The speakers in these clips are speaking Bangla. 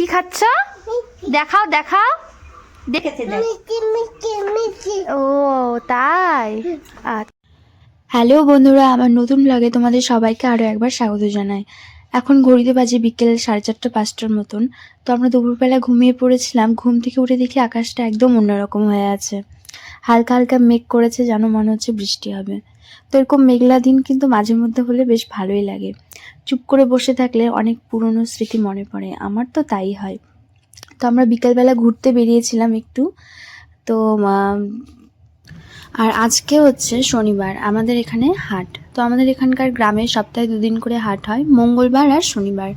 কি খাচ্ছ? দেখাও দেখাও। দেখেছে ও, তাই? আচ্ছা। হ্যালো বন্ধুরা, আমার নতুন ব্লগে তোমাদের সবাইকে আরও একবার স্বাগত জানাই। এখন ঘড়িতে বাজে বিকেল সাড়ে চারটা, পাঁচটার মতন। তো আমরা দুপুরবেলা ঘুমিয়ে পড়েছিলাম। ঘুম থেকে উঠে দেখি আকাশটা একদম অন্যরকম হয়ে আছে। হালকা হালকা মেঘ করেছে যেন মনে হচ্ছে বৃষ্টি হবে। তো এরকম মেঘলা দিন কিন্তু মাঝে মধ্যে হলে বেশ ভালোই লাগে। চুপ করে বসে থাকলে অনেক পুরনো স্মৃতি মনে পড়ে। আমার তো তাই হয়। তো আমরা বিকেলবেলা ঘুরতে বেরিয়েছিলাম একটু। তো আর আজকে হচ্ছে শনিবার, আমাদের এখানে হাট। তো আমাদের এখানকার গ্রামে সপ্তাহে দুদিন করে হাট হয়, মঙ্গলবার আর শনিবার।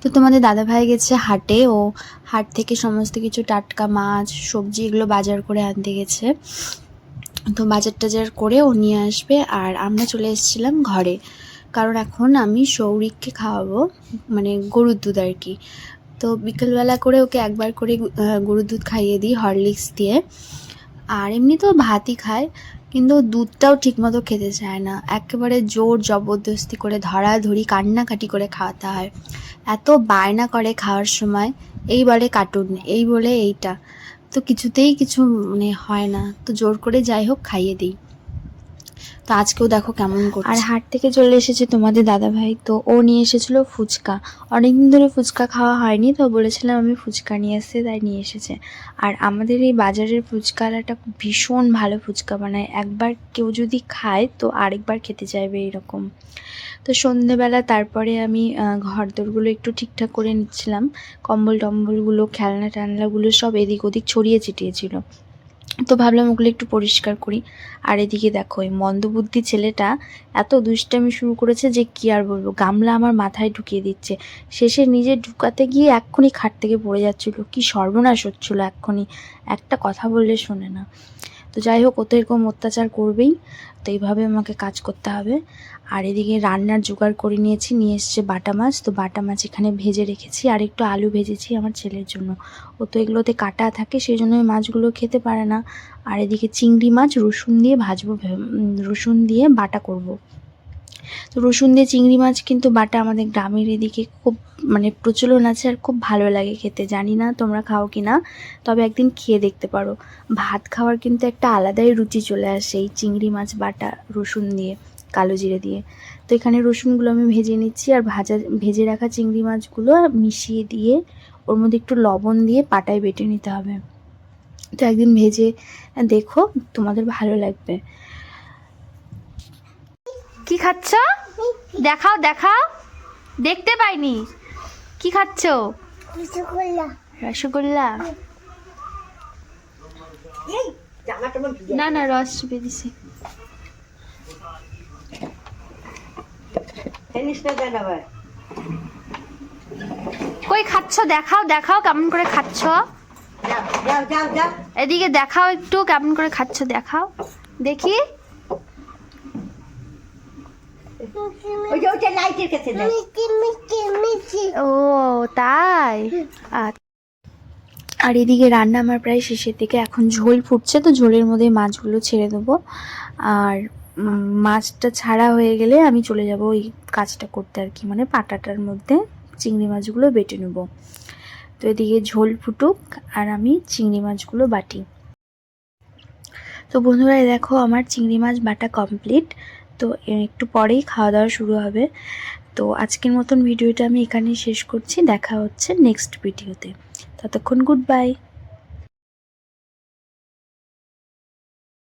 তো তোমাদের দাদাভাই গেছে হাটে, ও হাট থেকে সমস্ত কিছু, টাটকা মাছ, সবজি এগুলো বাজার করে আনতে গেছে। তো বাজার টাজার করে ও নিয়ে আসবে, আর আমরা চলে এসেছিলাম ঘরে। কারণ এখন আমি সৌরিককে খাওয়াবো মানে গরুর দুধ আর কি। তো বিকেলবেলা করে ওকে একবার করে গরুর দুধ খাইয়ে দিই হরলিক্স দিয়ে। আর এমনি তো ভাতই খায়, কিন্তু দুধটাও ঠিকমতো খেতে চায় না। একেবারে জোর জবরদস্তি করে ধরাধরি, কান্নাকাটি করে খাওয়াতে হয়। এত বায়না করে খাওয়ার সময়, এই বলে কার্টুন, এই বলে এইটা। তো কিছুতেই কিছু মানে হয় না। তো জোর করে যাই হোক, খাইয়ে দিই। তো আজকেও দেখো কেমন করছে। আর হাট থেকে চলে এসেছে তোমাদের দাদা ভাই তো ও নিয়ে এসেছিল ফুচকা। অনেকদিন ধরে ফুচকা খাওয়া হয়নি, তো বলেছিলাম আমি ফুচকা নিয়ে আসতে, তাই নিয়ে এসেছে। আর আমাদের এই বাজারের ফুচকাওয়ালাটা ভীষণ ভালো ফুচকা বানায়। একবার কেউ যদি খায়, তো আরেকবার খেতে চাইবে এরকম। তো সন্ধেবেলা তারপরে আমি ঘর ঘরদোরগুলো একটু ঠিকঠাক করে নিচ্ছিলাম। কম্বল টম্বলগুলো খেলনা টেলনাগুলো সব এদিক ওদিক ছড়িয়ে ছিটিয়েছিল। তো ভাবলাম ওগুলো একটু পরিষ্কার করি। আর এদিকে দেখো এই মন্দবুদ্ধি ছেলেটা এত দুষ্টামি শুরু করেছে যে কি আর বলব, গামলা আমার মাথায় ঢুকিয়ে দিচ্ছে। শেষে নিজে ঢুকাতে গিয়ে এক্ষুনি খাট থেকে পড়ে যাচ্ছিল। কি সর্বনাশ হচ্ছিল এক্ষুনি। একটা কথা বললে শোনে না। তো যাই হোক ও তো এরকম অত্যাচার করবেই। তো এইভাবে আমাকে কাজ করতে হবে। আর এদিকে রান্নার জোগাড় করে নিয়েছি, নিয়ে এসছে বাটা মাছ। তো বাটা মাছ এখানে ভেজে রেখেছি, আর একটু আলু ভেজেছি আমার ছেলের জন্য। ও তো এগুলোতে কাটা থাকে সেই জন্য মাছগুলো খেতে পারে না। আর এদিকে চিংড়ি মাছ রসুন দিয়ে ভাজবো রসুন দিয়ে বাটা করব। তো রসুন দিয়ে চিংড়ি মাছ কিন্তু বাটা আমাদের গ্রামের এদিকে খুব মানে প্রচলন আছে আর খুব ভালো লাগে খেতে। জানি না তোমরা খাও কি না, তবে একদিন খেয়ে দেখতে পারো। ভাত খাওয়ার কিন্তু একটা আলাদাই রুচি চলে আসে এই চিংড়ি মাছ, বাটা, রসুন দিয়ে, কালো জিরে দিয়ে। তো এখানে রসুনগুলো আমি ভেজে নিচ্ছি আর ভাজা, ভেজে রাখা চিংড়ি মাছগুলো মিশিয়ে দিয়ে ওর মধ্যে একটু লবণ দিয়ে পাটায় বেটে নিতে হবে। তো একদিন ভেজে দেখো তোমাদের ভালো লাগবে। কি খাচ্ছ? দেখাও দেখাও। দেখতে পাইনি। কি খাচ্ছ? রসগোল্লা। না না রস চুপে দিছি। কই খাচ্ছ? দেখাও দেখাও কেমন করে খাচ্ছ। যাও যাও যাও যাও এদিকে দেখাও একটু কেমন করে খাচ্ছ দেখাও। দেখি। ওই যে ওইটা লাইটের কাছে ও তাই? আচ্ছা। আর এদিকে রান্না আমার প্রায় শেষের দিকে। এখন ঝোল ফুটছে তো ঝোলের মধ্যে মাছগুলো ছেড়ে দেবো। আর মাছটা ছাড়া হয়ে গেলে আমি চলে যাব ওই কাজটা করতে আর কি। মানে পাটাটার মধ্যে চিংড়ি মাছগুলো বেটে নেব। তো এদিকে ঝোল ফুটুক আর আমি চিংড়ি মাছগুলো বাটি। তো বন্ধুরা দেখো আমার চিংড়ি মাছ বাটা কমপ্লিট। তো একটু পরেই খাওয়া দাওয়া শুরু হবে। তো আজকের মতন ভিডিওটা আমি এখানেই শেষ করছি। দেখা হচ্ছে নেক্সট ভিডিওতে ততক্ষণ গুড বাই